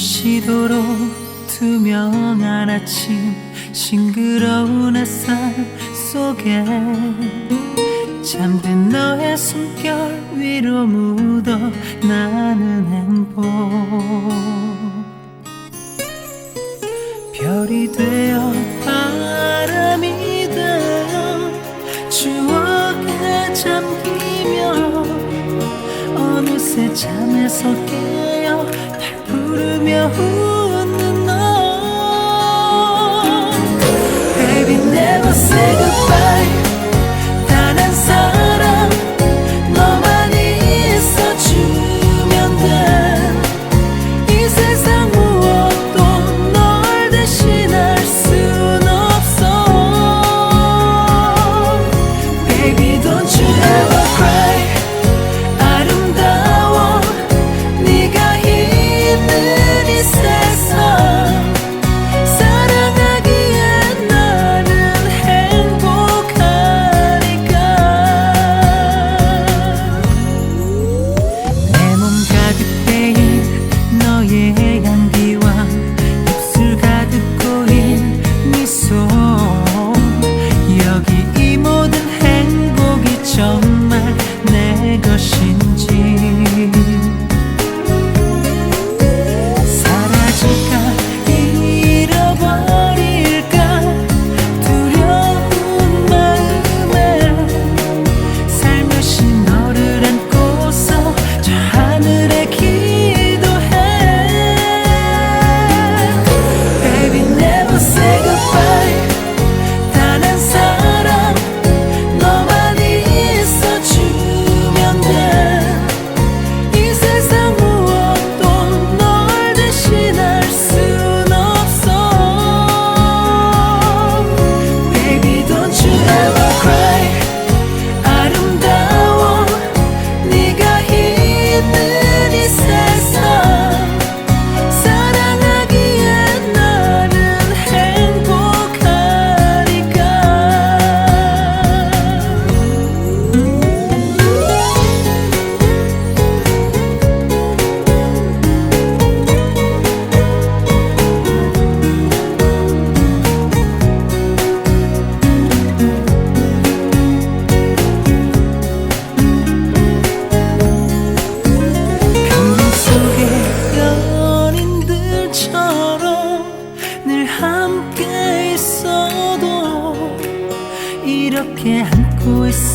부시도록 투명한 아침 싱그러운 햇살 속에 잠든 너의 숨결 위로 묻어 나는 행복. 별이 되어 바람이 되어 추억에 잠기며 어느새 잠에서 깨어 부르며 웃는 너 Baby never say goodbye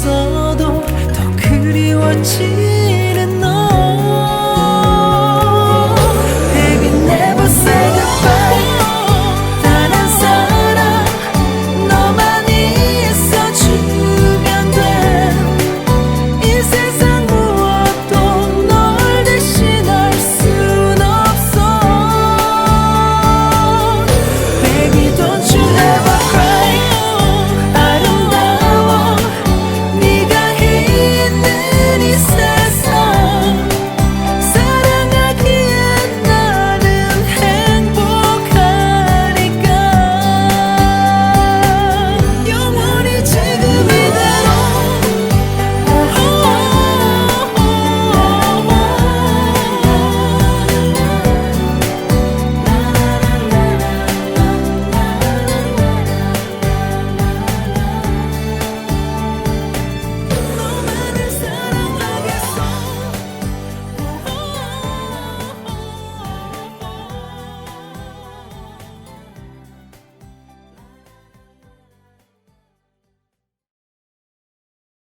있어도 더 그리워지는